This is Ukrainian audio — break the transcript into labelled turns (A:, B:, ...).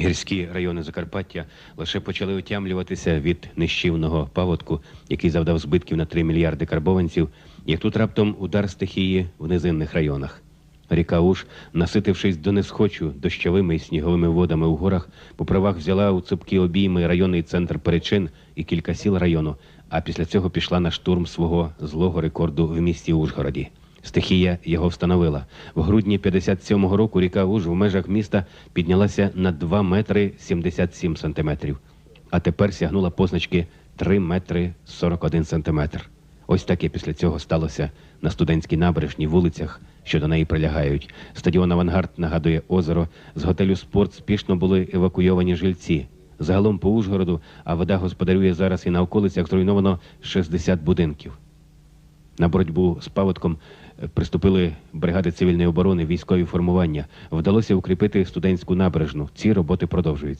A: Гірські райони Закарпаття лише почали отямлюватися від нищівного паводку, який завдав збитків на 3 мільярди карбованців, як тут раптом удар стихії в низинних районах. Ріка Уж, наситившись до несхочу дощовими і сніговими водами у горах, по правах взяла у цупкі обійми районний центр Перечин і кілька сіл району, а після цього пішла на штурм свого злого рекорду в місті Ужгороді. Стихія його встановила. В грудні 57-го року ріка Уж в межах міста піднялася на 2 метри 77 сантиметрів, а тепер сягнула позначки 3 метри 41 сантиметр. Ось таке після цього сталося на студентській набережній вулицях, що до неї прилягають. Стадіон Авангард нагадує озеро. З готелю Спорт спішно були евакуйовані жильці. Загалом по Ужгороду, а вода господарює зараз і на околицях зруйновано 60 будинків. На боротьбу з паводком е, приступили бригади цивільної оборони, військові формування. Вдалося укріпити студентську набережну. Ці роботи продовжуються.